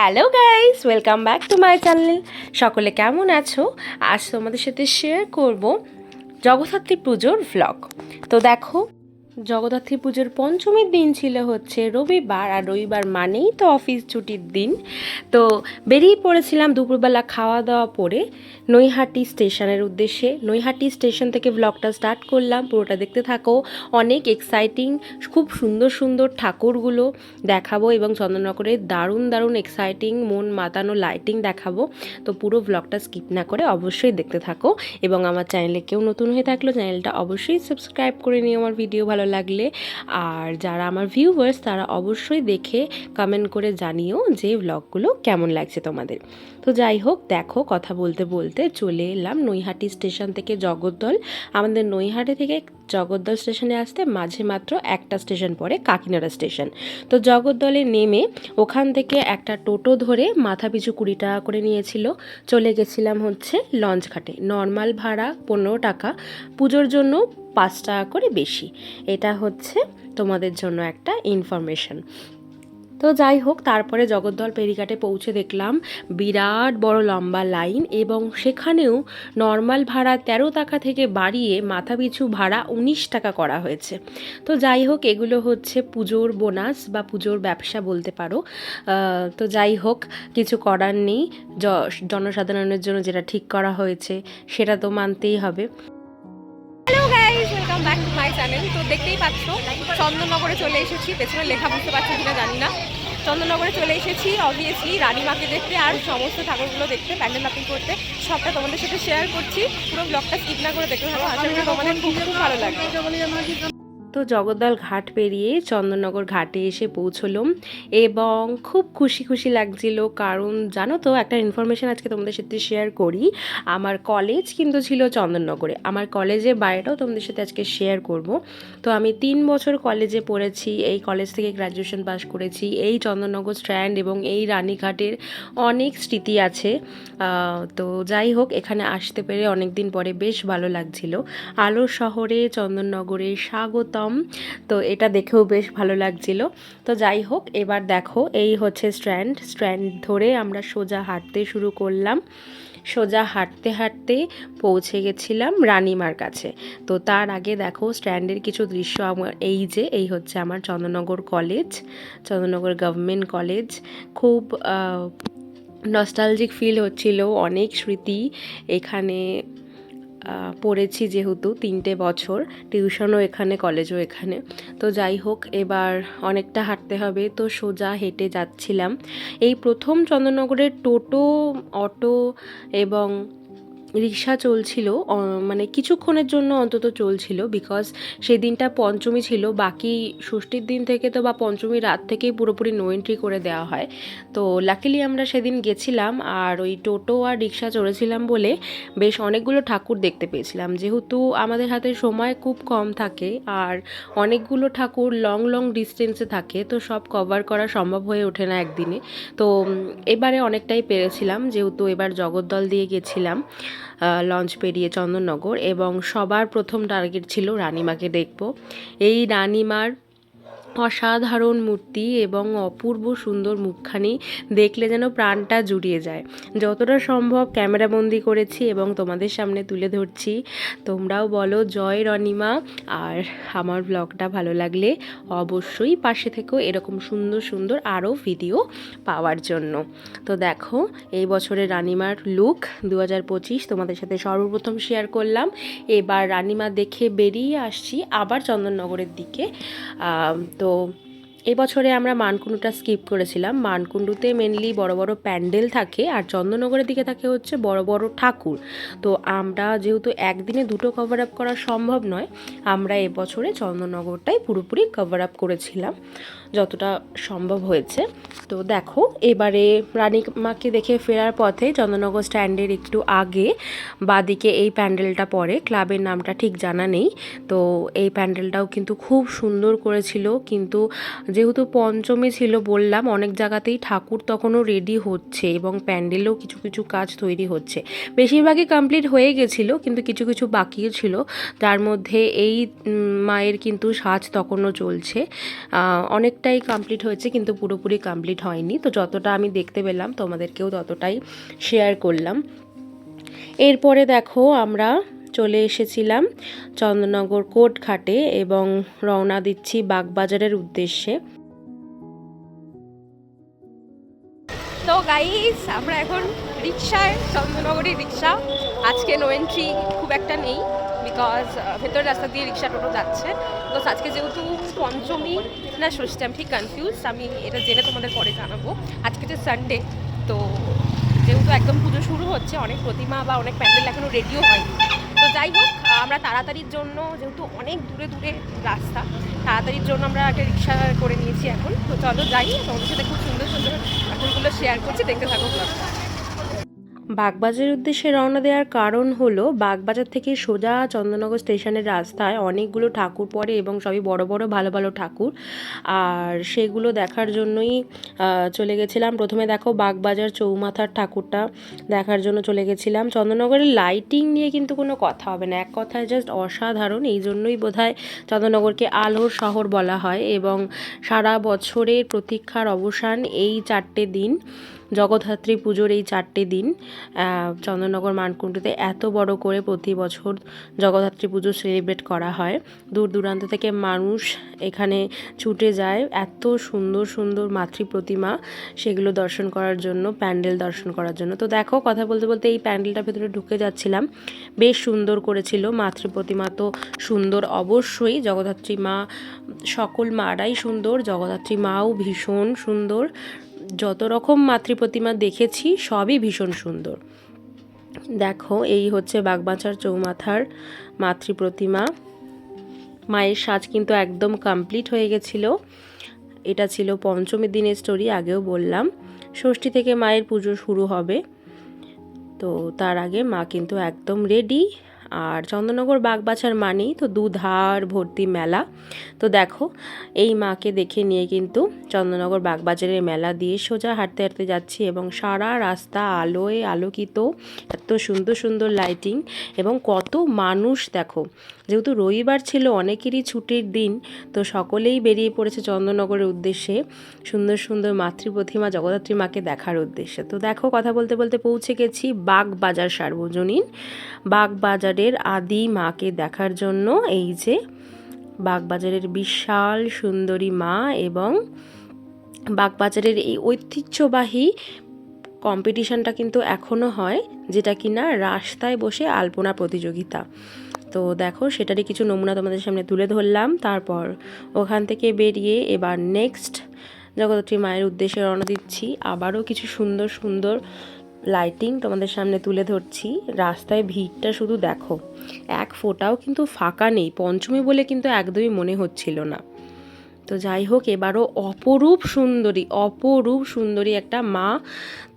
Hello guys welcome back to my channel সকলে কেমন আছো? আজ তোমাদের সাথে শেয়ার করব জগদ্ধাত্রী পুজোর ভ্লগ তো দেখো জগদ্ধাত্রী পুজোর পঞ্চমীর দিন ছিল হচ্ছে রবিবার, আর রবিবার মানেই তো অফিস ছুটির দিন। তো বেরিয়ে পড়েছিলাম দুপুরবেলা খাওয়া দাওয়া পরে নৈহাটি স্টেশনের উদ্দেশ্যে। নৈহাটি স্টেশন থেকে ব্লগটা স্টার্ট করলাম। পুরোটা দেখতে থাকো। অনেক এক্সাইটিং খুব সুন্দর সুন্দর ঠাকুরগুলো দেখাবো এবং চন্দননগরের দারুণ দারুণ এক্সাইটিং মন মাতানো লাইটিং দেখাবো। তো পুরো ব্লগটা স্কিপ না করে অবশ্যই দেখতে থাকো। এবং আমার চ্যানেলে কেউ নতুন হয়ে থাকল চ্যানেলটা অবশ্যই সাবস্ক্রাইব করে নিও। আমার ভিডিও ভালো লাগলে। আর যারা আমার ভিউয়ার্স তারা অবশ্যই দেখে কমেন্ট করে জানিও যে ব্লগগুলো কেমন লাগছে তোমাদের। তো যাই হোক, দেখো কথা বলতে বলতে চলে এলাম নৈহাটি স্টেশন থেকে জগদ্দল। আমাদের নৈহাটি থেকে জগদ্দল স্টেশনে আসতে মাঝে মাত্র একটা স্টেশন পড়ে কাকিনাড়া স্টেশন। তো জগদ্দলে নেমে ওখান থেকে একটা টোটো ধরে মাথা পিছু কুড়ি টাকা করে নিয়েছিল। চলে গেছিলাম হচ্ছে লঞ্চ ঘাটে নর্মাল ভাড়া পনেরো টাকা। পুজোর জন্য পাঁচ টাকা করে বেশি। এটা হচ্ছে তোমাদের জন্য একটা ইনফরমেশন তো যাই হোক, তারপরে জগদ্দল পেরিঘাটে পৌঁছে দেখলাম বিরাট বড় লম্বা লাইন এবং সেখানেও নর্মাল ভাড়া তেরো টাকা থেকে বাড়িয়ে মাথাপিছু ভাড়া উনিশ টাকা করা হয়েছে। তো যাই হোক, এগুলো হচ্ছে পুজোর বোনাস বা পুজোর ব্যবসা বলতে পারো। তো যাই হোক, কিছু করার নেই। জনসাধারণের জন্য যেটা ঠিক করা হয়েছে, সেটা তো মানতেই হবে। ওয়েলকাম জানেন তো দেখতেই পাচ্ছ, চন্দননগরে চলে এসেছি। পেছনে লেখা বুঝতে পারছি কিনা জানি না। চন্দননগরে চলে এসেছি অবভিয়াসলি রানীমাকে দেখতে আর সমস্ত ঠাকুরগুলো দেখতে, প্যান্ডেল ম্যাপিং করতে। সবটা তোমাদের সাথে শেয়ার করছি। পুরো ব্লগটা স্কিপ না করে দেখতে থাকো। আশা করি তোমাদের খুব খুব ভালো লাগবে। তো জগদ্দল ঘাট পেরিয়ে চন্দননগর ঘাটে এসে পৌঁছলাম এবং খুব খুশি খুশি লাগছিল কারণ জানো তো একটা ইনফরমেশন আজকে তোমাদের সাথে শেয়ার করি। আমার কলেজ কিন্তু ছিল চন্দননগরে। আমার কলেজের বাইরেটাও তোমাদের সাথে আজকে শেয়ার করব। তো আমি তিন বছর কলেজে পড়েছি, এই কলেজ থেকে গ্র্যাজুয়েশন পাস করেছি। এই চন্দননগর স্ট্যান্ড এবং এই রানীঘাটের অনেক স্মৃতি আছে। তো যাই হোক, এখানে আসতে পেরে অনেক দিন পরে বেশ ভালো লাগছিল। আলো শহরে চন্দননগরে স্বাগতম তো এটা দেখেও বেশ ভালো লাগছিল। তো যাই হোক, এবার দেখো, এই হচ্ছে স্ট্র্যান্ড। স্ট্র্যান্ড ধরে আমরা সোজা হাঁটতে শুরু করলাম। সোজা হাঁটতে হাঁটতে পৌঁছে গেছিলাম রানিমার কাছে। তো তার আগে দেখো স্ট্যান্ডের কিছু দৃশ্য আমার, এই যে, এই হচ্ছে আমার Chandannagar college Chandannagar government college. খুব নস্টালজিক ফিল হচ্ছিল অনেক স্মৃতি। এখানে পড়েছি যেহেতু তিনটে বছর, টিউশনও এখানে, কলেজও এখানে। তো যাই হোক, এবার অনেকটা হাঁটতে হবে, তো সোজা হেঁটে যাচ্ছিলাম। এই প্রথম চন্দননগরের টোটো, অটো এবং রিক্সা চলছিল মানে কিছুক্ষণের জন্য অন্তত চলছিল বিকজ সেই দিনটা পঞ্চমী ছিল। বাকি ষষ্ঠীর দিন থেকে তো বা পঞ্চমী রাত থেকেই পুরোপুরি নো এন্ট্রি করে দেওয়া হয়। তো লাকিলি আমরা সেদিন গেছিলাম আর ওই টোটো আর রিক্সা চড়েছিলাম বলে বেশ অনেকগুলো ঠাকুর দেখতে পেয়েছিলাম। যেহেতু আমাদের হাতে সময় খুব কম থাকে আর অনেকগুলো ঠাকুর লং লং ডিস্টেন্সে থাকে, তো সব কভার করা সম্ভব হয়ে ওঠে না একদিনে। তো এবারে অনেকটাই পেরেছিলাম, যেহেতু এবার জগদ্দল দিয়ে গেছিলাম। লঞ্চ পেরিয়ে চন্দননগর এবং সবার প্রথম টার্গেট ছিল রানিমাকে দেখব। এই রানীমার অসাধারণ মূর্তি এবং অপূর্ব সুন্দর মুখখানি দেখলে যেন প্রাণটা জুড়িয়ে যায়। যতটা সম্ভব ক্যামেরাবন্দি করেছি এবং তোমাদের সামনে তুলে ধরছি। তোমরাও বলো, জয় রনিমা। আর আমার ব্লগটা ভালো লাগলে অবশ্যই পাশে থেকেও এরকম সুন্দর সুন্দর আরও ভিডিও পাওয়ার জন্য। তো দেখো, এই বছরের রানিমার লুক দু হাজার পঁচিশ তোমাদের সাথে সর্বপ্রথম শেয়ার করলাম। এবার রানিমা দেখে বেরিয়ে আসছি আবার চন্দননগরের দিকে। তো এবছরে আমরা মানকুণ্ডুটা স্কিপ করেছিলাম। মানকুণ্ডুতে মেনলি বড় বড় প্যান্ডেল থাকে আর চন্দননগরের দিকে থাকে হচ্ছে বড় বড় ঠাকুর। তো আমরা যেহেতু একদিনে দুটো কভার আপ করা সম্ভব নয়, আমরা এবছরে চন্দননগরটাই পুরোপুরি কভার আপ করেছিলাম, যতটা সম্ভব হয়েছে। তো দেখো, এবারে রানীমাকে দেখে ফেরার পথে চন্দননগর স্ট্যান্ডের একটু আগে বাদিকে এই প্যান্ডেলটা পড়ে। ক্লাবের নামটা ঠিক জানা নেই। তো এই প্যান্ডেলটাও কিন্তু খুব সুন্দর করেছিল। কিন্তু যেহেতু পঞ্চমী ছিল বললাম, অনেক জায়গাতেই ঠাকুর তখনও রেডি হচ্ছে এবং প্যান্ডেলেও কিছু কিছু কাজ তৈরি হচ্ছে। বেশিরভাগই কমপ্লিট হয়ে গেছিল, কিন্তু কিছু কিছু বাকিও ছিল। তার মধ্যে এই মায়ের কিন্তু সাজ তখনও চলছে। অনেকটাই কমপ্লিট হয়েছে, কিন্তু পুরোপুরি কমপ্লিট হয়নি। তো যতটা আমি দেখতে পেলাম, তোমাদেরকেও ততটাই শেয়ার করলাম। এরপরে দেখো আমরা চলে এসেছিলাম চন্দননগর কোর্ট ঘাটে এবং রওনা দিচ্ছি বাগবাজারের উদ্দেশ্যে। তো গাইস আমরা এখন রিক্সায় চন্দ্রনগরী রিক্সা আজকে নো এন্ট্রি খুব একটা নেই বিকজ ভেতর রাস্তা দিয়ে রিক্সা টোটো যাচ্ছে। বিকজ আজকে যেহেতু পঞ্চমী, না ষষ্ঠী আমি ঠিক কনফিউজ আমি এটা জেনে তোমাদের পরে জানাব। আজকে যে সানডে তো যেহেতু একদম পুজো শুরু হচ্ছে, অনেক প্রতিমা বা অনেক প্যান্ডেল এখনও রেডিও হয়নি। তো যাই হোক, আমরা তাড়াতাড়ির জন্য, যেহেতু অনেক দূরে দূরে রাস্তা, তাড়াতাড়ির জন্য আমরা একটা রিক্সা করে নিয়েছি এখন। তো চলো যাই, তোমাদের সাথে খুব সুন্দর সুন্দর এখনগুলো শেয়ার করছি, দেখতে থাকো। বাগবাজারের উদ্দেশ্যে রওনা দেওয়ার কারণ হলো, বাগবাজার থেকে সোজা চন্দননগর স্টেশনের রাস্তায় অনেকগুলো ঠাকুর পড়ে এবং সবই বড় বড়, ভালো ভালো ঠাকুর। আর সেগুলো দেখার জন্যই চলে গেছিলাম। প্রথমে দেখো বাগবাজার চৌমাথার ঠাকুরটা দেখার জন্য চলে গেছিলাম। চন্দননগরের লাইটিং নিয়ে কিন্তু কোনো কথা হবে না। এক কথায় জাস্ট অসাধারণ। এই জন্যই বোধহয় চন্দননগরকে আলোর শহর বলা হয় এবং সারা বছরের প্রতীক্ষার অবসান এই চারটে দিন। জগদ্ধাত্রী পুজোর এই চারটে দিন চন্দননগর মানকুণ্ডুতে এত বড় করে প্রতি বছর জগদ্ধাত্রী পুজো সেলিব্রেট করা হয়। দূর দূরান্ত থেকে মানুষ এখানে ছুটে যায়। এত সুন্দর সুন্দর মাতৃ প্রতিমা সেগুলো দর্শন করার জন্য, প্যান্ডেল দর্শন করার জন্য। তো দেখো, কথা বলতে বলতে এই প্যান্ডেলটার ভেতরে ঢুকে যাচ্ছিলাম। বেশ সুন্দর করেছিল মাতৃ প্রতিমা তো সুন্দর অবশ্যই। জগদ্ধাত্রী মা, সকল মারাই সুন্দর। জগদ্ধাত্রী মাও ভীষণ সুন্দর। যত রকম মাতৃ প্রতিমা দেখেছি, সবই ভীষণ সুন্দর। দেখো, এই হচ্ছে বাগবাছার চৌমাথার মাতৃ প্রতিমা মায়ের সাজ কিন্তু একদম কমপ্লিট হয়ে গেছিল। এটা ছিল পঞ্চমীর দিনের স্টোরি আগেও বললাম। ষষ্ঠী থেকে মায়ের পুজো শুরু হবে। তো তার আগে মা কিন্তু একদম রেডি আর চন্দননগর বাগবাছার মানেই তো দুধার ভর্তি মেলা। তো দেখো, এই মাকে দেখে নিয়ে কিন্তু চন্দননগর বাগবাজারের মেলা দিয়ে সোজা হাঁটতে হাঁটতে যাচ্ছি এবং সারা রাস্তা আলোয় আলোকিত, এত সুন্দর সুন্দর লাইটিং এবং কত মানুষ দেখো। যেহেতু রবিবার ছিল, অনেকেরই ছুটির দিন, তো সকলেই বেরিয়ে পড়েছে চন্দননগরের উদ্দেশ্যে সুন্দর সুন্দর মাতৃ প্রতিমা, জগদ্ধাত্রী মাকে দেখার উদ্দেশ্যে। তো দেখো, কথা বলতে বলতে পৌঁছে গেছি বাগবাজার সার্বজনীন। বাগবাজারের আদি মাকে দেখার জন্য এই যে বাগবাজারের বিশাল সুন্দরী মা এবং বাগবাজারের এই ঐতিহ্যবাহী কম্পিটিশনটা কিন্তু এখনও হয়, যেটা কিনা রাস্তায় বসে আলপনা প্রতিযোগিতা। তো দেখো, সেটারই কিছু নমুনা তোমাদের সামনে তুলে ধরলাম। তারপর ওখান থেকে বেরিয়ে এবার নেক্সট জগদ্ধাত্রী মায়ের উদ্দেশ্যে রওনা দিচ্ছি। আবারও কিছু সুন্দর সুন্দর লাইটিং তোমাদের সামনে তুলে ধরছি। রাস্তায় ভিড়টা শুধু দেখো। এক ফোঁটাও কিন্তু ফাঁকা নেই। পঞ্চমী বলে কিন্তু একদমই মনে হচ্ছিল না। তো যাই হোক, এবারও অপরূপ সুন্দরী অপরূপ সুন্দরী একটা মা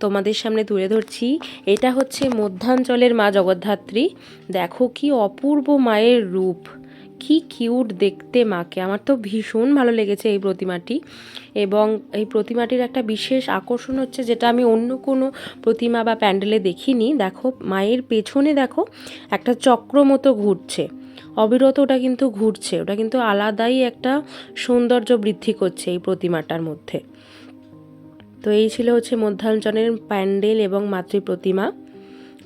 তোমাদের সামনে তুলে ধরছি। এটা হচ্ছে মধ্যাঞ্চলের মা জগদ্ধাত্রী। দেখো কি অপূর্ব মায়ের রূপ। কি কিউট দেখতে মাকে। আমার তো ভীষণ ভালো লেগেছে এই প্রতিমাটি এবং এই প্রতিমাটির একটা বিশেষ আকর্ষণ হচ্ছে যেটা আমি অন্য কোনো প্রতিমা বা প্যান্ডেলে দেখিনি। দেখো, মায়ের পেছনে দেখো, একটা চক্র মতো ঘুরছে। অবিরত ওটা কিন্তু ঘুরছে, ওটা কিন্তু আলাদাই একটা সৌন্দর্য বৃদ্ধি করছে এই প্রতিমাটার মধ্যে। তো এই ছিল হচ্ছে মধ্যাঞ্চলের প্যান্ডেল এবং মাতৃ প্রতিমা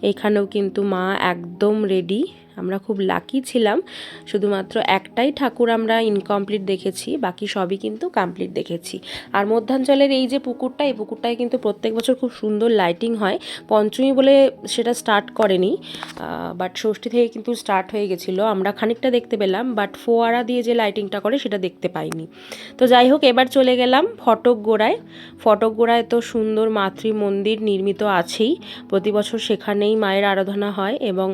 এখানেও কিন্তু মা একদম রেডি আমরা খুব লাকি ছিলাম। শুধুমাত্র একটাই ঠাকুর আমরা ইনকমপ্লিট দেখেছি, বাকি সবই কিন্তু কমপ্লিট দেখেছি। আর মধ্যাঞ্চলের এই যে পুকুরটা, এই পুকুরটায় কিন্তু প্রত্যেক বছর খুব সুন্দর লাইটিং হয়। পঞ্চমী বলে সেটা স্টার্ট করেনি বাট ষষ্ঠী থেকে কিন্তু স্টার্ট হয়ে গেছিল। আমরা খানিকটা দেখতে পেলাম বাট ফোয়ারা দিয়ে যে লাইটিংটা করে সেটা দেখতে পাইনি। তো যাই হোক, এবার চলে গেলাম ফটক গোড়ায় ফটক গোড়ায় তো সুন্দর মাতৃ মন্দির নির্মিত আছেই। প্রতি বছর সেখানেই মায়ের আরাধনা হয় এবং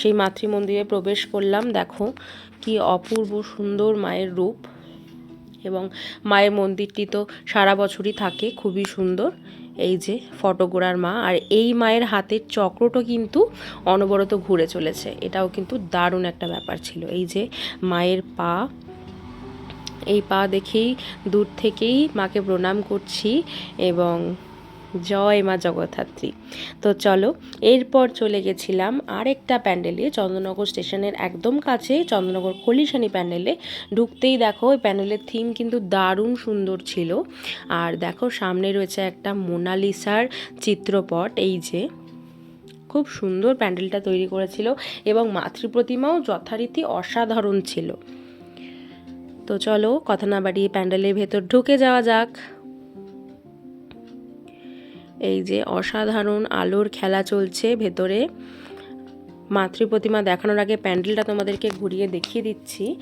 সেই মাতৃ মন্দিরে প্রবেশ করলাম, দেখো কি অপূর্ব সুন্দর মায়ের রূপ। এবং মায়ের মন্দিরটি তো সারা বছরই থাকে, খুবই সুন্দর। এই যে ফটোগোড়ার মা, আর এই মায়ের হাতের চক্রটা কিন্তু অনবরত ঘুরে চলেছে। এটাও কিন্তু দারুণ একটা ব্যাপার ছিল। এই যে মায়ের পা, এই পা দেখেই দূর থেকেই মাকে প্রণাম করছি এবং জয় মা জগদ্ধাত্রী। তো চলো, এরপর চলে গেছিলাম আরেকটা প্যান্ডেলে চন্দ্রনগর স্টেশনের একদম কাছে চন্দ্রনগর খলিশানি প্যান্ডেলে। ঢুকতেই দেখো, ওই প্যান্ডেলের থিম কিন্তু দারুণ সুন্দর ছিল। আর দেখো, সামনে রয়েছে একটা মোনালিসার চিত্রপট, এই যে। খুব সুন্দর প্যান্ডেলটা তৈরি করেছিল এবং মাতৃ প্রতিমাও যথারীতি অসাধারণ ছিল। তো চলো, কথা না বাড়িয়ে প্যান্ডেলের ভেতর ঢুকে যাওয়া যাক। এই যে অসাধারণ আলোর খেলা চলছে ভেতরে। মাতৃ প্রতিমা দেখানোর আগে প্যান্ডেলটা তোমাদেরকে ঘুরিয়ে দেখিয়ে দিচ্ছি।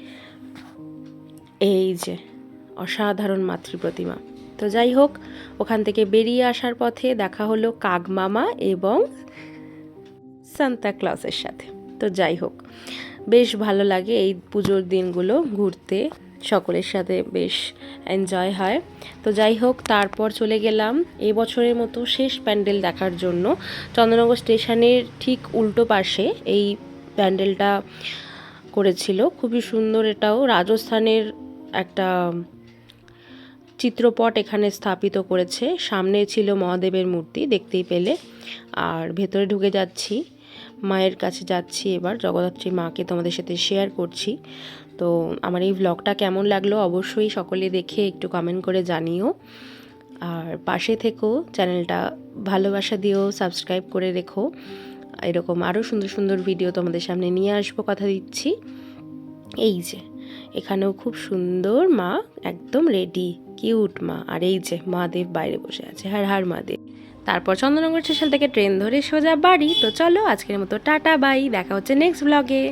এই যে অসাধারণ মাতৃ প্রতিমা। তো যাই হোক, ওখান থেকে বেরিয়ে আসার পথে দেখা হলো কাকমামা এবং সান্তা ক্লসের সাথে। তো যাই হোক, বেশ ভালো লাগে এই পুজোর দিনগুলো ঘুরতে। সকলের সাথে বেশ এনজয় হয়। তো যাই হোক, তারপর চলে গেলাম এই বছরের মতো শেষ প্যান্ডেল দেখার জন্য। চন্দ্রনগর স্টেশনের ঠিক উল্টো পাশে এই প্যান্ডেলটা করেছিল। খুবই সুন্দর এটাও। রাজস্থানের একটা চিত্রপট এখানে স্থাপিত করেছে। সামনে ছিল মহাদেবের মূর্তি, দেখতেই পেলে। আর ভেতরে ঢুকে যাচ্ছি। মায়ের কাছে যাচ্ছি এবার। জগদ্ধাত্রী মাকে তোমাদের সাথে শেয়ার করছি। তো আমার এই ভ্লগটা কেমন লাগল অবশ্যই সকলে দেখে একটু কমেন্ট করে জানিও। আর পাশে থেকেও চ্যানেলটা ভালোবাসা দিও সাবস্ক্রাইব করে রেখো। এরকম আরও সুন্দর সুন্দর ভিডিও তোমাদের সামনে নিয়ে আসব কথা দিচ্ছি। এই যে, এখানেও খুব সুন্দর মা, একদম রেডি কিউট মা। আর এই যে, মহাদেব বাইরে বসে আছে, হার হার মহাদেব। তারপর চন্দ্রনগর স্টেশন থেকে ট্রেন ধরে সোজা বাড়ি। তো চলো আজকের মতো টাটা বাই দেখা হচ্ছে নেক্সট ব্লগে